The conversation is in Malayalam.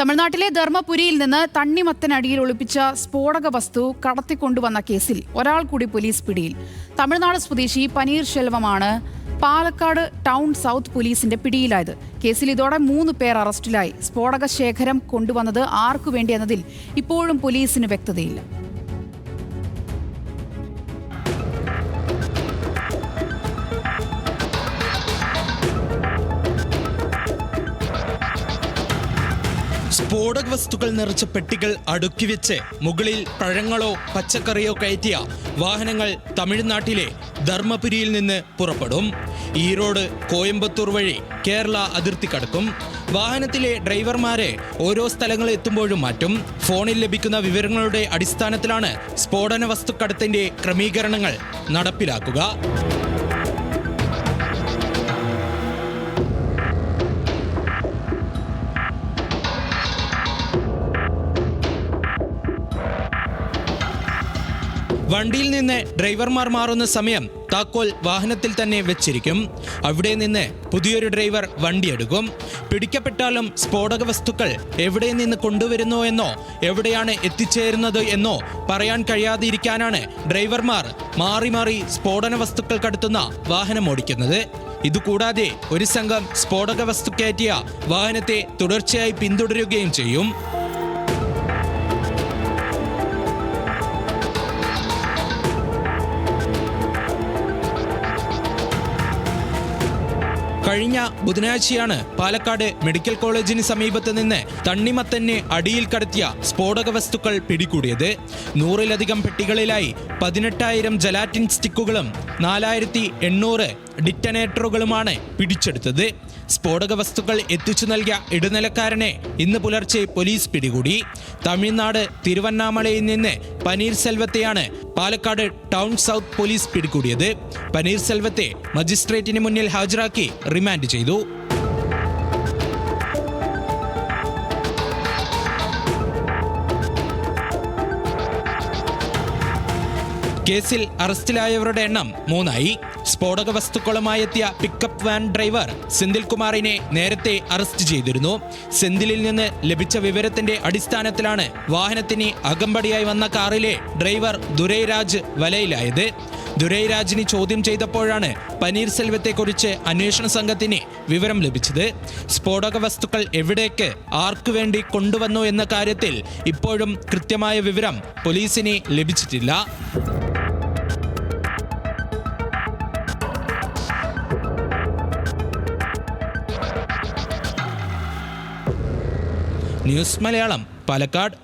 തമിഴ്നാട്ടിലെ ധർമ്മപുരിയിൽ നിന്ന് തണ്ണിമത്തനടിയിൽ ഒളിപ്പിച്ച സ്ഫോടക വസ്തു കടത്തിക്കൊണ്ടുവന്ന കേസിൽ ഒരാൾ കൂടി പോലീസ് പിടിയിൽ. തമിഴ്നാട് സ്വദേശി പനീർ ശെൽവമാണ് പാലക്കാട് ടൗൺ സൗത്ത് പോലീസിന്റെ പിടിയിലായത്. കേസിൽ ഇതോടെ മൂന്ന് പേർ അറസ്റ്റിലായി. സ്ഫോടക ശേഖരം കൊണ്ടുവന്നത് ആർക്കു വേണ്ടിയെന്നതിൽ ഇപ്പോഴും പോലീസിന് വ്യക്തതയില്ല. സ്ഫോടക വസ്തുക്കൾ നിറച്ച പെട്ടികൾ അടുക്കി വെച്ച് മുകളിൽ പഴങ്ങളോ പച്ചക്കറിയോ കയറ്റിയ വാഹനങ്ങൾ തമിഴ്നാട്ടിലെ ധർമ്മപുരിയിൽ നിന്ന് പുറപ്പെടും. ഈറോഡ് കോയമ്പത്തൂർ വഴി കേരള അതിർത്തി കടക്കും. വാഹനത്തിലെ ഡ്രൈവർമാരെ ഓരോ സ്ഥലങ്ങളിൽ എത്തുമ്പോഴും മാറ്റും. ഫോണിൽ ലഭിക്കുന്ന വിവരങ്ങളുടെ അടിസ്ഥാനത്തിലാണ് സ്ഫോടന വസ്തുക്കടത്തിന്റെ ക്രമീകരണങ്ങൾ നടപ്പിലാക്കുക. വണ്ടിയിൽ നിന്ന് ഡ്രൈവർമാർ മാറുന്ന സമയം താക്കോൽ വാഹനത്തിൽ തന്നെ വെച്ചിരിക്കും. അവിടെ നിന്ന് പുതിയൊരു ഡ്രൈവർ വണ്ടിയെടുക്കും പിടിക്കപ്പെട്ടാലും സ്ഫോടക വസ്തുക്കൾ എവിടെ നിന്ന് കൊണ്ടുവരുന്നു എന്നോ എവിടെയാണ് എത്തിച്ചേരുന്നത് എന്നോ പറയാൻ കഴിയാതിരിക്കാനാണ് ഡ്രൈവർമാർ മാറി മാറി സ്ഫോടന വസ്തുക്കൾ കടത്തുന്ന വാഹനം ഓടിക്കുന്നത്. ഇതുകൂടാതെ ഒരു സംഘം സ്ഫോടക വസ്തു കയറ്റിയ വാഹനത്തെ തുടർച്ചയായി പിന്തുടരുകയും ചെയ്യും. കഴിഞ്ഞ ബുധനാഴ്ചയാണ് പാലക്കാട് മെഡിക്കൽ കോളേജിന് സമീപത്ത് നിന്ന് തണ്ണിമത്തന്നെ അടിയിൽ കടത്തിയ സ്ഫോടക വസ്തുക്കൾ പിടികൂടിയത്. നൂറിലധികം പെട്ടികളിലായി പതിനെട്ടായിരം ജലാറ്റിൻ സ്റ്റിക്കുകളും നാലായിരത്തി എണ്ണൂറ് ഡിറ്റനേറ്ററുകളുമാണ് പിടിച്ചെടുത്തത്. സ്ഫോടക വസ്തുക്കൾ എത്തിച്ചു നൽകിയ ഇടനിലക്കാരനെ ഇന്ന് പുലർച്ചെ പോലീസ് പിടികൂടി. തമിഴ്നാട് തിരുവണ്ണാമലയിൽ നിന്ന് പനീർ സെൽവത്തെയാണ് പാലക്കാട് ടൗൺ സൗത്ത് പോലീസ് പിടികൂടിയത്. പനീർ സെൽവത്തെ മജിസ്ട്രേറ്റിന് മുന്നിൽ ഹാജരാക്കി റിമാൻഡ് ചെയ്തു. കേസിൽ അറസ്റ്റിലായവരുടെ എണ്ണം മൂന്നായി. സ്ഫോടക വസ്തുക്കളുമായി എത്തിയ പിക്കപ്പ് വാൻ ഡ്രൈവർ സെന്തിൽ കുമാറിനെ നേരത്തെ അറസ്റ്റ് ചെയ്തിരുന്നു. സെന്തിലിൽ നിന്ന് ലഭിച്ച വിവരത്തിന്റെ അടിസ്ഥാനത്തിലാണ് വാഹനത്തിന് അകമ്പടിയായി വന്ന കാറിലെ ഡ്രൈവർ ദുരൈരാജ് വലയിലായത്. ദുരൈരാജിനെ ചോദ്യം ചെയ്തപ്പോഴാണ് പനീർസെൽവത്തെക്കുറിച്ച് അന്വേഷണ സംഘത്തിന് വിവരം ലഭിച്ചത്. സ്ഫോടക വസ്തുക്കൾ എവിടേക്ക് ആർക്കു വേണ്ടി കൊണ്ടുവന്നു എന്ന കാര്യത്തിൽ ഇപ്പോഴും കൃത്യമായ വിവരം പോലീസിന് ലഭിച്ചിട്ടില്ല. ന്യൂസ് മലയാളം പാലക്കാട്